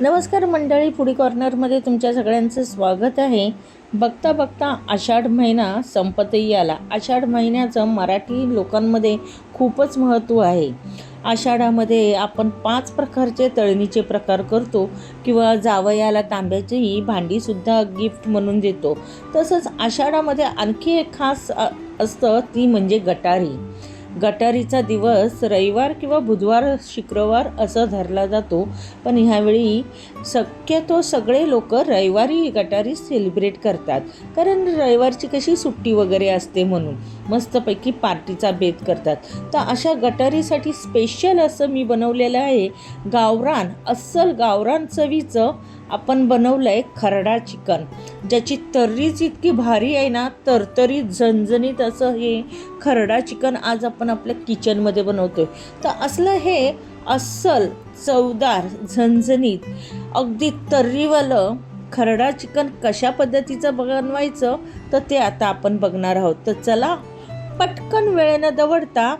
नमस्कार मंडळी फुडी कॉर्नरमध्ये तुमच्या सगळ्यांचं स्वागत आहे. बघता बघता आषाढ महिना संपतही आला. आषाढ महिन्याचं मराठी लोकांमध्ये खूपच महत्त्व आहे. आषाढामध्ये आपण पाच प्रकारचे तळणीचे प्रकार करतो किंवा जावयाला तांब्याचीही भांडीसुद्धा गिफ्ट म्हणून देतो. तसंच आषाढामध्ये आणखी एक खास असतं ती म्हणजे गटारी. गटारीचा दिवस रविवार किंवा बुधवार शुक्रवार असं धरला जातो. पण ह्यावेळी शक्यतो सगळे लोक रविवारी गटारी सेलिब्रेट करतात. कारण रविवारची कशी सुट्टी वगैरे असते म्हणून. मस्तपैकी पार्टीचा बेत करतात. तर अशा गटारीसाठी स्पेशल असं मी बनवलेलं आहे. गावरान अस्सल गावरान चवीचं आपण बनवलं आहे खरडा चिकन ज्याची तर्रीच इतकी भारी आहे ना तरतरी झणझणीत असं हे खरडा चिकन आज आपण आपल्या किचनमध्ये बनवतो आहे तर असलं हे अस्सल चवदार झणझणीत अगदी तर्रीवालं खरडा चिकन कशा पद्धतीचं बनवायचं तर ते आता आपण बघणार आहोत. तर चला पटकन वेळेनं दवडता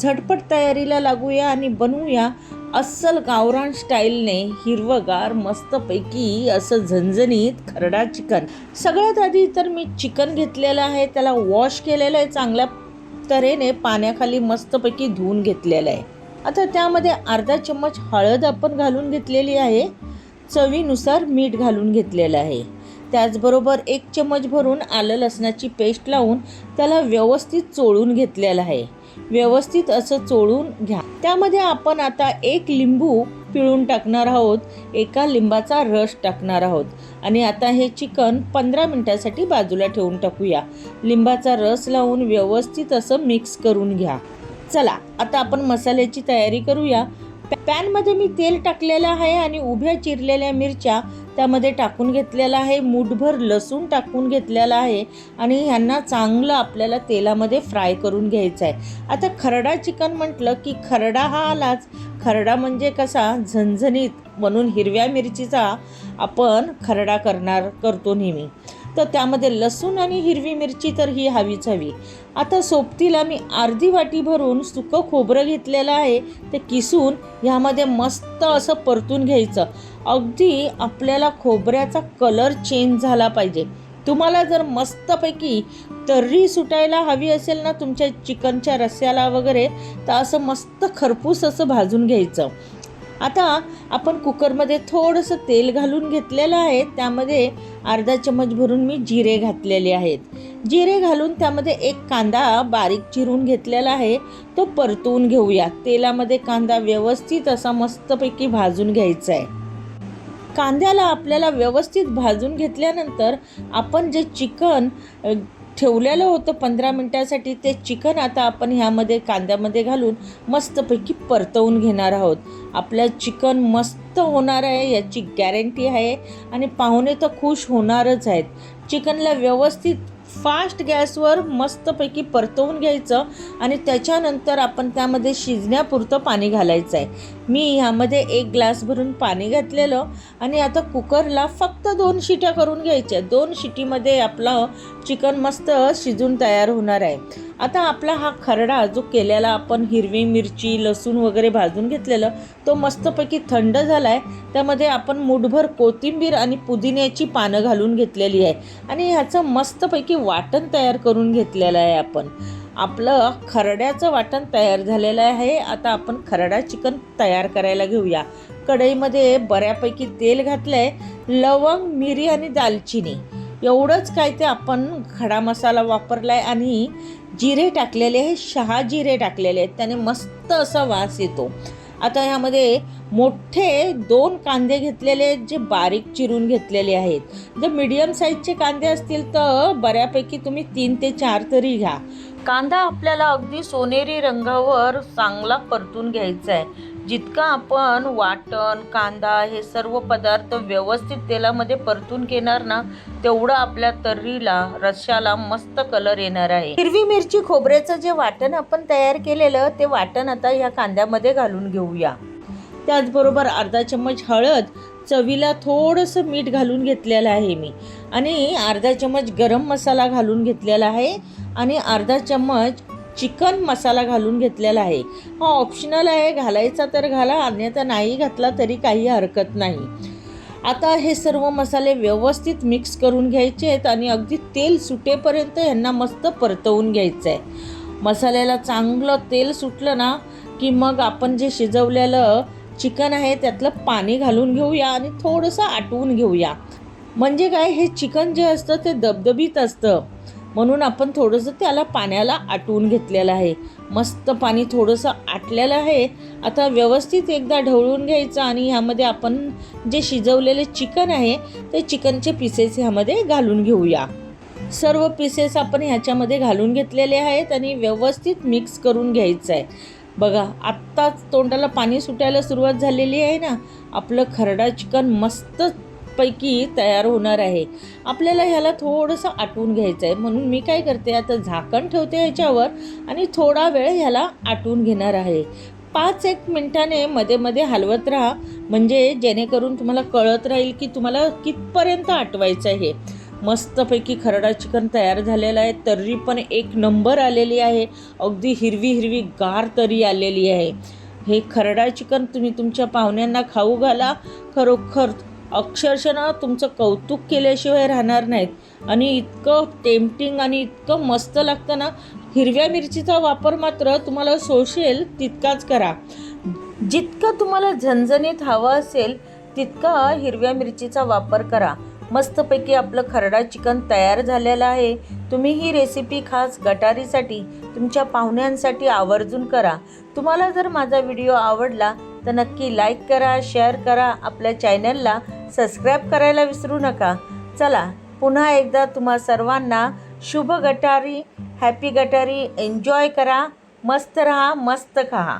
झटपट तयारीला लागूया आणि बनवूया अस्सल गावरान स्टाईलने हिरवगार मस्तपैकी असं झणझणीत खरडा चिकन. सगळ्यात आधी तर मी चिकन घेतलेलं आहे त्याला वॉश केलेलं आहे चांगल्या तऱ्हेने पाण्याखाली मस्तपैकी धुवून घेतलेलं आहे. आता त्यामध्ये अर्धा चम्मच हळद आपण घालून घेतलेली आहे चवीनुसार मीठ घालून घेतलेलं आहे. त्याचबरोबर एक चम्मच भरून आलं लसणाची पेस्ट लावून त्याला व्यवस्थित चोळून घेतलेलं आहे. व्यवस्थित असं चोळून घ्या. त्यामध्ये आपण आता एक लिंबू पिळून टाकणार आहोत एका लिंबाचा रस टाकणार आहोत. आणि आता हे चिकन पंधरा मिनटासाठी बाजूला ठेवून टाकूया. लिंबाचा रस लावून व्यवस्थित असं मिक्स करून घ्या. चला आता आपण मसाल्याची तयारी करूया. पॅनमध्ये मी तेल टाकलेलं आहे आणि उभ्या चिरलेल्या मिरच्या त्यामध्ये टाकून घेतलेला आहे मूठभर लसूण टाकून घेतलेला आहे आणि ह्यांना चांगलं आपल्याला तेलामध्ये फ्राय करून घ्यायचं आहे. आता खरडा चिकन म्हटलं की खरडा हा आलाच. खरडा म्हणजे कसा? झणझणीत म्हणून हिरव्या मिरचीचा आपण खरडा करणार करतो नेहमी. तर त्यामध्ये लसूण आणि हिरवी मिरची तर ही हवीच हवी. आता सोबतीला मी अर्धी वाटी भरून सुकं खोबरं घेतलेलं आहे. ते किसून ह्यामध्ये मस्त असं परतून घ्यायचं. अगदी आपल्याला खोबऱ्याचा कलर चेंज झाला पाहिजे. तुम्हाला जर मस्तपैकी तर्री सुटायला हवी असेल ना तुमच्या चिकनच्या रस्स्याला वगैरे तर असं मस्त खरपूस असं भाजून घ्यायचं. आता आपण कुकरमध्ये थोडंसं तेल घालून घेतलेलं आहे. त्यामध्ये अर्धा चमच भरून मी जिरे घातलेले आहेत. जिरे घालून त्यामध्ये एक कांदा बारीक चिरून घेतलेला आहे. तो परतवून घेऊया. तेलामध्ये कांदा व्यवस्थित असा मस्तपैकी भाजून घ्यायचा आहे. कांद्याला आपल्याला व्यवस्थित भाजून घेतल्यानंतर आपण जे चिकन ठेवलेलं होतं पंधरा मिनटासाठी ते चिकन आता आपण ह्यामध्ये कांद्यामध्ये घालून मस्तपैकी परतवून घेणार आहोत. आपलं चिकन मस्त होणार आहे याची गॅरंटी आहे आणि पाहुणे तर खुश होणारच आहेत. चिकनला व्यवस्थित फास्ट गॅसवर मस्तपैकी परतवून घ्यायचं आणि त्याच्यानंतर आपण त्यामध्ये शिजण्यापुरतं पाणी घालायचं आहे. मी ह्यामध्ये एक ग्लास भरून पाणी घातलेलं आणि आता कुकरला फक्त दोन शिट्या करून घ्यायच्या. दोन शिटीमध्ये आपलं चिकन मस्त शिजून तयार होणार आहे. आता आपला हा खरडा जो केलेला आपण हिरवी मिरची लसूण वगैरे भाजून घेतलेलं तो मस्तपैकी थंड झाला आहे त्यामध्ये आपण मुठभर कोथिंबीर आणि पुदिन्याची पानं घालून घेतलेली आहे. आणि ह्याचं मस्तपैकी वाटण तयार करून घेतलेलं आहे आपण. आपलं खरड्याचं वाटण तयार झालेलं आहे. आता आपण खरडा चिकन तयार करायला घेऊया. कढईमध्ये बऱ्यापैकी तेल घातलं आहे लवंग मिरी आणि दालचिनी. एवढंच काय ते आपण खडा मसाला वापरला आहे आणि जिरे टाकलेले आहे शहा जिरे टाकलेले आहेत त्याने मस्त असा वास येतो. आता ह्यामध्ये मोठे दोन कांदे घेतलेले जे बारीक चिरून घेतलेले आहेत. जर मीडियम साईजचे कांदे असतील तर बऱ्यापैकी तुम्ही तीन ते चार तरी घ्या. कांदा आपल्याला अगदी सोनेरी रंगावर चांगला परतून घ्यायचा आहे. जितका आपण वाटण कांदा हे सर्व पदार्थ व्यवस्थित तेलामध्ये परतून घेणार ना तेवढं आपल्या तर्रीला रश्याला मस्त कलर येणार आहे. हिरवी मिरची खोबऱ्याचं जे वाटण आपण तयार केलेलं ते वाटण आता या कांद्यामध्ये घालून घेऊया. त्याचबरोबर अर्धा चम्मच हळद चवीला थोडंसं मीठ घालून घेतलेलं आहे मी. आणि अर्धा चम्मच गरम मसाला घालून घेतलेला आहे आणि अर्धा चम्मच चिकन मसाला घालून घेतलेला आहे. हा ऑप्शनल आहे घालायचा तर घाला अन्यथा नाही घातला तरी काही हरकत नाही. आता हे सर्व मसाले व्यवस्थित मिक्स करून घ्यायचे आहेत आणि अगदी तेल सुटेपर्यंत यांना मस्त परतवून घ्यायचं आहे मसाल्याला चांगलं तेल सुटलं ना की मग आपण जे शिजवलेलं चिकन आहे त्यातलं पाणी घालून घेऊया आणि थोडंसं आटवून घेऊया. म्हणजे काय हे चिकन जे असतं ते दबदबीत असतं. म्हणून आपण थोडंसं त्याला पाण्याला आटवून घेतलेलं आहे. मस्त पाणी थोडंसं आटलेलं आहे. आता व्यवस्थित एकदा ढवळून घ्यायचं आणि ह्यामध्ये आपण जे शिजवलेले चिकन आहे ते चिकनचे पीसेस ह्यामध्ये घालून घेऊया. सर्व पीसेस आपण ह्याच्यामध्ये घालून घेतलेले आहेत आणि व्यवस्थित मिक्स करून घ्यायचं आहे. बघा आत्ताच तोंडाला पाणी सुटायला सुरुवात झालेली आहे ना. आपलं खरडा चिकन मस्त पैकी तयार होणार आहे. आपल्याला ह्याला थोडंसं आटवून घ्यायचं आहे. म्हणून मी काय करते आता झाकण ठेवते ह्याच्यावर आणि थोडा वेळ ह्याला आटवून घेणार आहे. पाच एक मिनटाने मध्ये मध्ये हलवत राहा. म्हणजे जेणेकरून तुम्हाला कळत राहील की तुम्हाला कितपर्यंत आटवायचं आहे. मस्तपैकी खरडा चिकन तयार झालेला आहे. तर्री पण एक नंबर आलेली आहे. अगदी हिरवी हिरवी गार तरी आलेली आहे. हे खरडा चिकन तुम्ही तुमच्या पाहुण्यांना खाऊ घाला. खरोखर अक्षरशः ना तुमचं कौतुक केल्याशिवाय राहणार नाहीत. आणि इतकं टेम्पटिंग आणि इतकं मस्त लागतं ना हिरव्या मिरचीचा वापर मात्र तुम्हाला सोशेल तितकाच करा. जितकं तुम्हाला झणझणीत हवं असेल तितका हिरव्या मिरचीचा वापर करा. मस्तपैकी आपलं खरडा चिकन तयार झालेलं आहे. तुम्ही ही रेसिपी खास गटारीसाठी तुमच्या पाहुण्यांसाठी आवर्जून करा. तुम्हाला जर माझा व्हिडिओ आवडला तर नक्की लाईक करा शेअर करा. आपल्या चॅनलला सबस्क्राईब करायला विसरू नका. चला पुन्हा एकदा तुम्हा सर्वांना शुभ गटारी हॅपी गटारी एन्जॉय करा. मस्त रहा मस्त खा.